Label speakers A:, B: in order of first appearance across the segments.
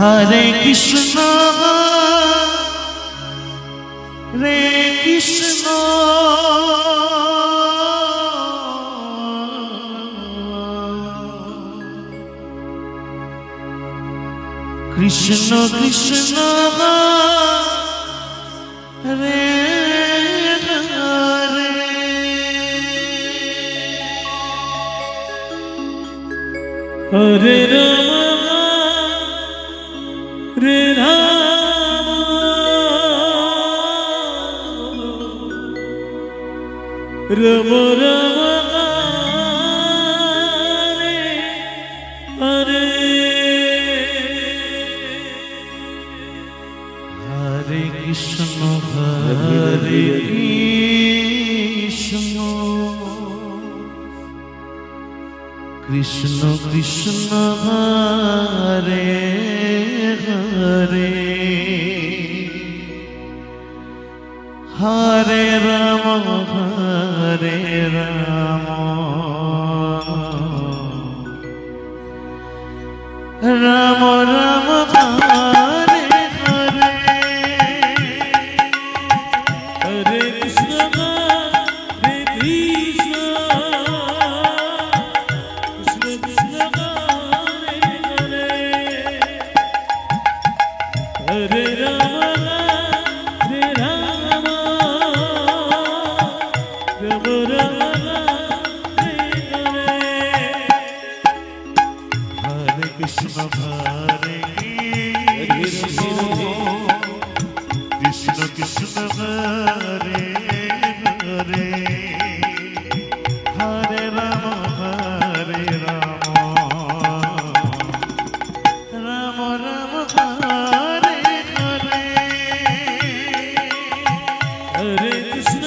A: হরে কৃষ্ণ। রে কৃষ্ণ। কৃষ্ণ কৃষ্ণ রে
B: হরে রাম। রব রব হরে
A: হরে কৃষ্ণ হরে কৃষ্ণ। কৃষ্ণ কৃষ্ণ হরে।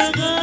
B: ಜಗಾ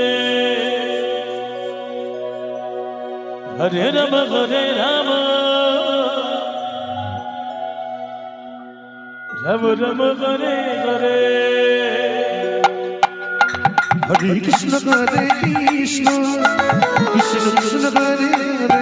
A: હરે રમ હરે રામ. રમ રમ
B: હરે હરે હરે કૃષ્ણ હરે કૃષ્ણ. કૃષ્ણ કૃષ્ણ, હરે હરે.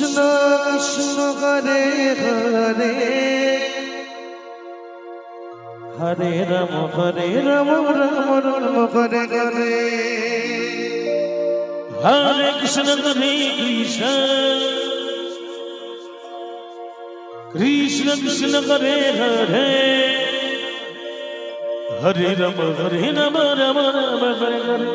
B: കൃഷ്ണ കൃഷ്ണ ഹരേ ഹരേ. ഹരേ രമ
A: ഹരേ രമ രമ രമ ഹരേ ഹരേ ഹരേ കൃഷ്ണ ഹരേ കൃഷ്ണ. കൃഷ്ണ കൃഷ്ണ ഹരേ ഹരേ. ഹരേ രമ ഹരേ രമ രമ രമ ഹരേ ഹരേ.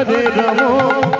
B: Hare Rama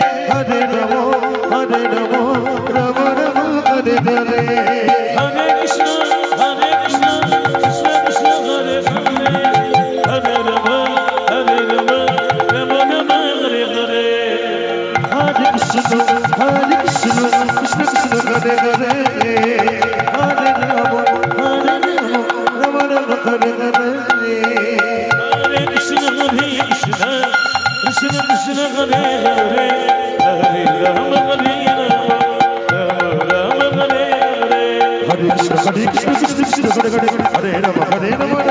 B: Krishna Krishna, Hare Hare, Hare Rama, Hare Rama, Rama Rama,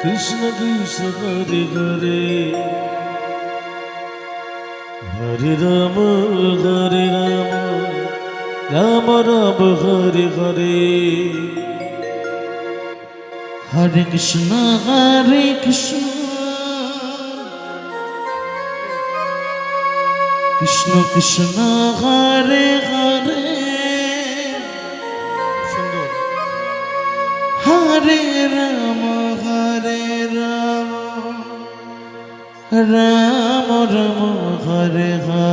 B: Krishna Krishna, Hare Hare. Hare Rama, Hare Rama, Rama Rama, Hare Hare.
A: হরে কৃষ্ণ হরে কৃষ্ণ কৃষ্ণ কৃষ্ণ হরে হরে
B: সুন্দর
A: হরে রাম রাম রাম হরে হরে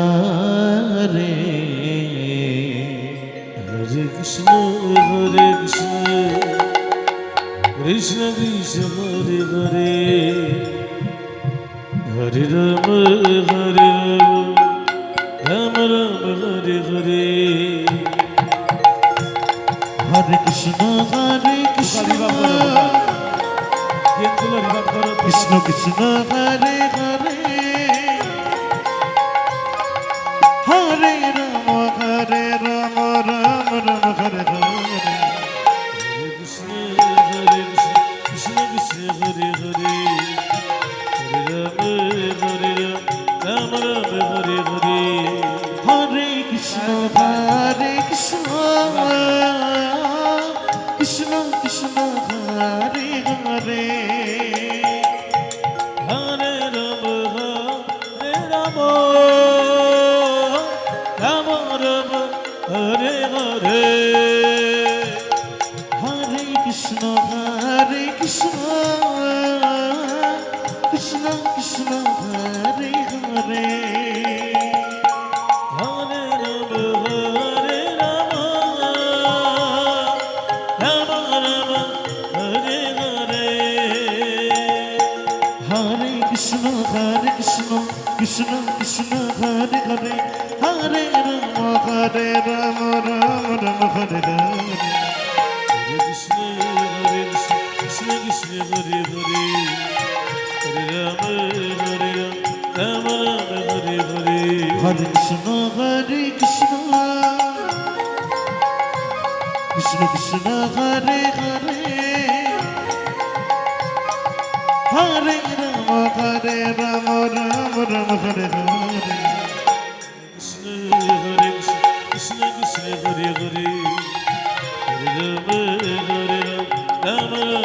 A: হরে কৃষ্ণ হরে Krishna Krishna Namah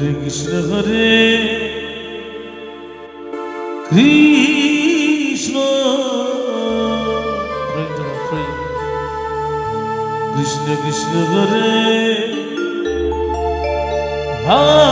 A: Hare
B: Krishna Hare Krishna pray, pray,
A: pray. Krishna Krishna Hare Hare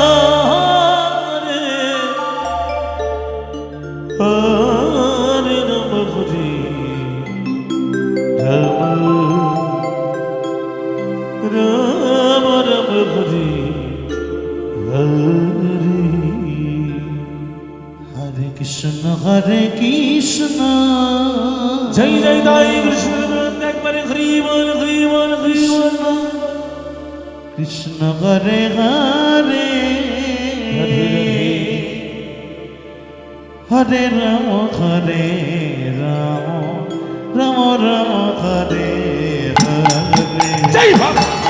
B: একবারে Hari Hari Hari
A: Rama Hare Rama Rama Rama Hare Hare
B: জয় ভাব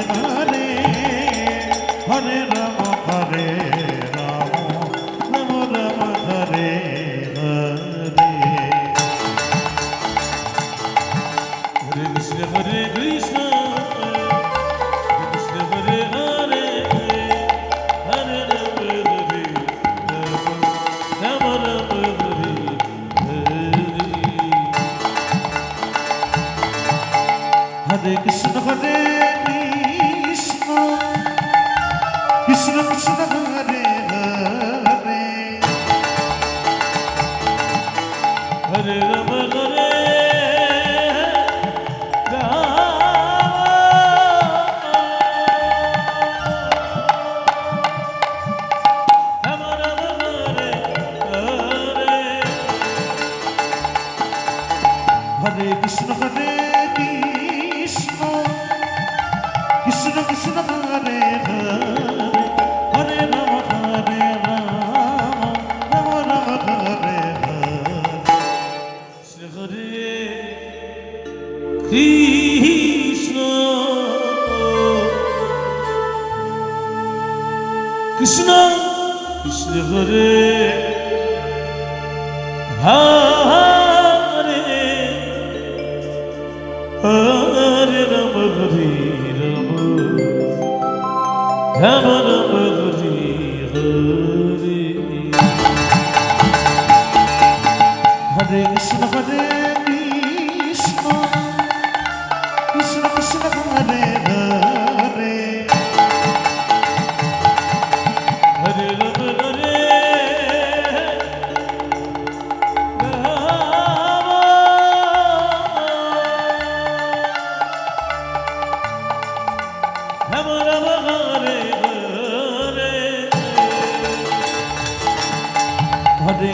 A: Krishna Hare Hare Come
B: on,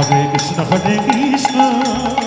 B: Hare
A: Krishna Hare Krishna.